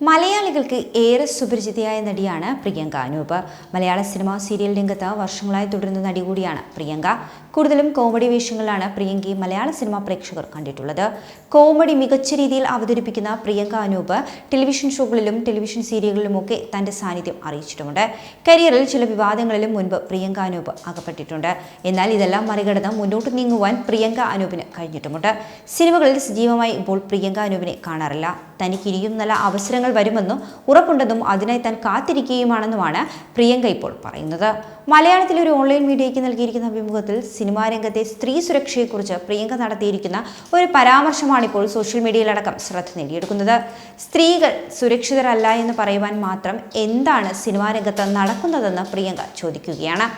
മലയാളികൾക്ക് ഏറെ സുപരിചിതയായ നടിയാണ് പ്രിയങ്ക അനൂപ്. മലയാള സിനിമ സീരിയൽ രംഗത്ത് വർഷങ്ങളായി തുടരുന്ന നടി കൂടിയാണ് പ്രിയങ്ക. കൂടുതലും കോമഡി വേഷങ്ങളിലാണ് പ്രിയങ്കയെ മലയാള സിനിമാ പ്രേക്ഷകർ കണ്ടിട്ടുള്ളത്. കോമഡി മികച്ച രീതിയിൽ അവതരിപ്പിക്കുന്ന പ്രിയങ്ക അനൂപ് ടെലിവിഷൻ ഷോകളിലും ടെലിവിഷൻ സീരിയലുകളിലുമൊക്കെ തന്റെ സാന്നിധ്യം അറിയിച്ചിട്ടുമുണ്ട്. കരിയറിൽ ചില വിവാദങ്ങളിലും മുൻപ് പ്രിയങ്ക അനൂപ് അകപ്പെട്ടിട്ടുണ്ട്. എന്നാൽ ഇതെല്ലാം മറികടന്ന് മുന്നോട്ട് നീങ്ങുവാൻ പ്രിയങ്ക അനൂപിന് കഴിഞ്ഞിട്ടുമുണ്ട്. സിനിമകളിൽ സജീവമായി ഇപ്പോൾ പ്രിയങ്ക അനൂപിനെ കാണാറില്ല. തനിക്ക് ഇനിയും നല്ല അവസരങ്ങൾ വരുമെന്നും ഉറപ്പുണ്ടെന്നും അതിനായി താൻ കാത്തിരിക്കുകയുമാണെന്നുമാണ് പ്രിയങ്ക ഇപ്പോൾ പറയുന്നത്. മലയാളത്തിലെ ഒരു ഓൺലൈൻ മീഡിയയ്ക്ക് നൽകിയിരിക്കുന്ന അഭിമുഖത്തിൽ സിനിമാ രംഗത്തെ സ്ത്രീ സുരക്ഷയെക്കുറിച്ച് പ്രിയങ്ക നടത്തിയിരിക്കുന്ന ഒരു പരാമർശമാണ് ഇപ്പോൾ സോഷ്യൽ മീഡിയയിലടക്കം ശ്രദ്ധ നേടിയെടുക്കുന്നത്. സ്ത്രീകൾ സുരക്ഷിതരല്ല എന്ന് പറയുവാൻ മാത്രം എന്താണ് സിനിമാ രംഗത്ത് നടക്കുന്നതെന്ന് പ്രിയങ്ക ചോദിക്കുകയാണ്.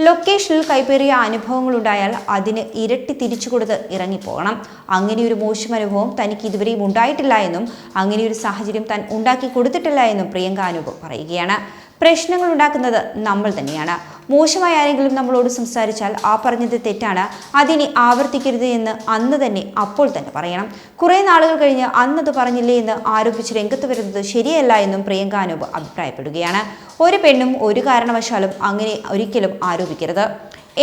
ലൊക്കേഷനിൽ കൈപ്പേറിയ അനുഭവങ്ങളുണ്ടായാൽ അതിന് ഇരട്ടി തിരിച്ചു കൊടുത്ത് ഇറങ്ങിപ്പോകണം. അങ്ങനെയൊരു മോശം അനുഭവം തനിക്ക് ഇതുവരെയും ഉണ്ടായിട്ടില്ല എന്നും അങ്ങനെയൊരു സാഹചര്യം താൻ ഉണ്ടാക്കി കൊടുത്തിട്ടില്ല എന്നും പ്രിയങ്ക അനൂപ് പറയുകയാണ്. പ്രശ്നങ്ങൾ ഉണ്ടാക്കുന്നത് നമ്മൾ തന്നെയാണ്. മോശമായ ആരെങ്കിലും നമ്മളോട് സംസാരിച്ചാൽ ആ പറഞ്ഞത് തെറ്റാണ്. അതിനി ആവർത്തിക്കരുത് എന്ന് അന്ന് തന്നെ അപ്പോൾ തന്നെ പറയണം. കുറേ നാളുകൾ കഴിഞ്ഞ് അന്നത് പറഞ്ഞില്ലേ എന്ന് ആരോപിച്ച് രംഗത്ത് വരുന്നത് ശരിയല്ല എന്നും പ്രിയങ്ക അനൂപ് അഭിപ്രായപ്പെടുകയാണ്. ഒരു പെണ്ണും ഒരു കാരണവശാലും അങ്ങനെ ഒരിക്കലും ആരോപിക്കരുത്.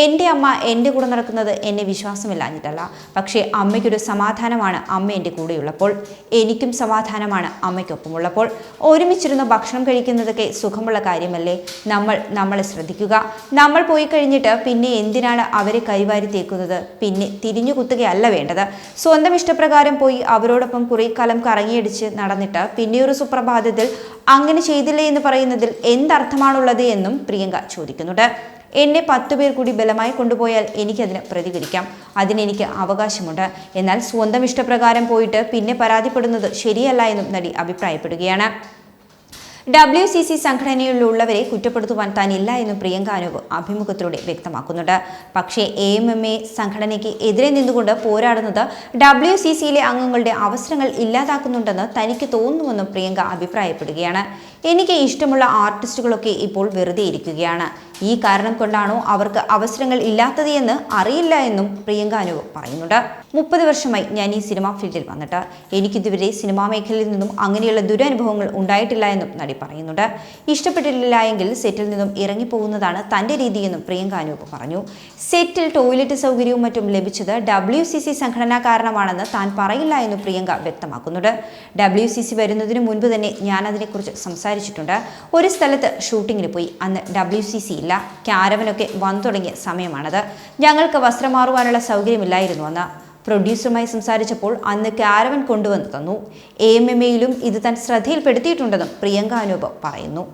എന്റെ അമ്മ എന്റെ കൂടെ നടക്കുന്നത് എന്നെ വിശ്വാസമില്ലാഞ്ഞിട്ടല്ല. പക്ഷേ അമ്മയ്ക്കൊരു സമാധാനമാണ് അമ്മ എന്റെ കൂടെയുള്ളപ്പോൾ. എനിക്കും സമാധാനമാണ് അമ്മയ്ക്കൊപ്പമുള്ളപ്പോൾ. ഒരുമിച്ചിരുന്ന് ഭക്ഷണം കഴിക്കുന്നതൊക്കെ സുഖമുള്ള കാര്യമല്ലേ? നമ്മൾ നമ്മളെ ശ്രദ്ധിക്കുക. നമ്മൾ പോയി കഴിഞ്ഞിട്ട് പിന്നെ എന്തിനാണ് അവരെ കൈവാരി തേക്കുന്നത്? പിന്നെ തിരിഞ്ഞു കുത്തുകയല്ല വേണ്ടത്. സ്വന്തം ഇഷ്ടപ്രകാരം പോയി അവരോടൊപ്പം കുറേ കാലം കറങ്ങിയടിച്ച് നടന്നിട്ട് പിന്നെ ഒരു സുപ്രഭാതത്തിൽ അങ്ങനെ ചെയ്തില്ലേ എന്ന് പറയുന്നതിൽ എന്തർത്ഥമാണുള്ളത് എന്നും പ്രിയങ്ക ചോദിക്കുന്നുണ്ട്. എന്നെ പത്തു പേർ കൂടി ബലമായി കൊണ്ടുപോയാൽ എനിക്കതിന് പ്രതികരിക്കാം. അതിനെനിക്ക് അവകാശമുണ്ട്. എന്നാൽ സ്വന്തം ഇഷ്ടപ്രകാരം പോയിട്ട് പിന്നെ പരാതിപ്പെടുന്നത് ശരിയല്ല എന്നും നടി അഭിപ്രായപ്പെടുകയാണ്. ഡബ്ല്യു സി സി സംഘടനയിലുള്ളവരെ കുറ്റപ്പെടുത്തുവാൻ താനില്ല എന്നും പ്രിയങ്ക അഭിമുഖത്തിലൂടെ വ്യക്തമാക്കുന്നുണ്ട്. പക്ഷേ എ എം എം എ സംഘടനയ്ക്ക് എതിരെ നിന്നുകൊണ്ട് പോരാടുന്നത് ഡബ്ല്യു സി സിയിലെ അംഗങ്ങളുടെ അവസരങ്ങൾ ഇല്ലാതാക്കുന്നുണ്ടെന്ന് തനിക്ക് തോന്നുന്നുവെന്നും പ്രിയങ്ക അഭിപ്രായപ്പെടുകയാണ്. എനിക്ക് ഇഷ്ടമുള്ള ആർട്ടിസ്റ്റുകളൊക്കെ ഇപ്പോൾ വെറുതെ ഇരിക്കുകയാണ്. ഈ കാരണം കൊണ്ടാണോ അവർക്ക് അവസരങ്ങൾ ഇല്ലാത്തത് എന്ന് അറിയില്ല എന്നും പ്രിയങ്ക പറയുന്നുണ്ട്. മുപ്പത് വർഷമായി ഞാൻ ഈ സിനിമാ ഫീൽഡിൽ വന്നിട്ട്. എനിക്കിതുവരെ സിനിമാ മേഖലയിൽ നിന്നും അങ്ങനെയുള്ള ദുരനുഭവങ്ങൾ ഉണ്ടായിട്ടില്ല എന്നും നടി പറയുന്നുണ്ട്. ഇഷ്ടപ്പെട്ടിട്ടില്ല എങ്കിൽ സെറ്റിൽ നിന്നും ഇറങ്ങിപ്പോകുന്നതാണ് തന്റെ രീതിയെന്നും പ്രിയങ്ക അനൂപ് പറഞ്ഞു. സെറ്റിൽ ടോയ്ലറ്റ് സൗകര്യവും മറ്റും ലഭിച്ചത് ഡബ്ല്യു സി സി സംഘടനാ കാരണമാണെന്ന് താൻ പറയില്ല എന്നും പ്രിയങ്ക വ്യക്തമാക്കുന്നുണ്ട്. ഡബ്ല്യു സി സി വരുന്നതിന് മുൻപ് തന്നെ ഞാൻ അതിനെക്കുറിച്ച് സംസാരിച്ചിട്ടുണ്ട്. ഒരു സ്ഥലത്ത് ഷൂട്ടിങ്ങിന് പോയി. അന്ന് ഡബ്ല്യു സി സി ഇല്ല. ക്യാരവനൊക്കെ വന്നു തുടങ്ങിയ സമയമാണത്. ഞങ്ങൾക്ക് വസ്ത്രം മാറുവാനുള്ള സൗകര്യമില്ലായിരുന്നു അന്ന്. പ്രൊഡ്യൂസറുമായി സംസാരിച്ചപ്പോൾ അന്ന് കാരവൻ കൊണ്ടുവന്ന് തന്നു. എ എം എം എയിലും ഇത് താൻ ശ്രദ്ധയിൽപ്പെടുത്തിയിട്ടുണ്ടെന്നും പ്രിയങ്ക അനൂപ് പറയുന്നു.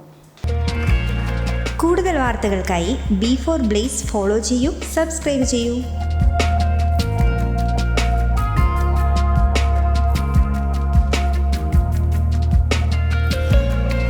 കൂടുതൽ വാർത്തകൾക്കായി ബി ഫോർ ബ്ലേസ് ഫോളോ ചെയ്യൂ സബ്സ്ക്രൈബ് ചെയ്യൂ.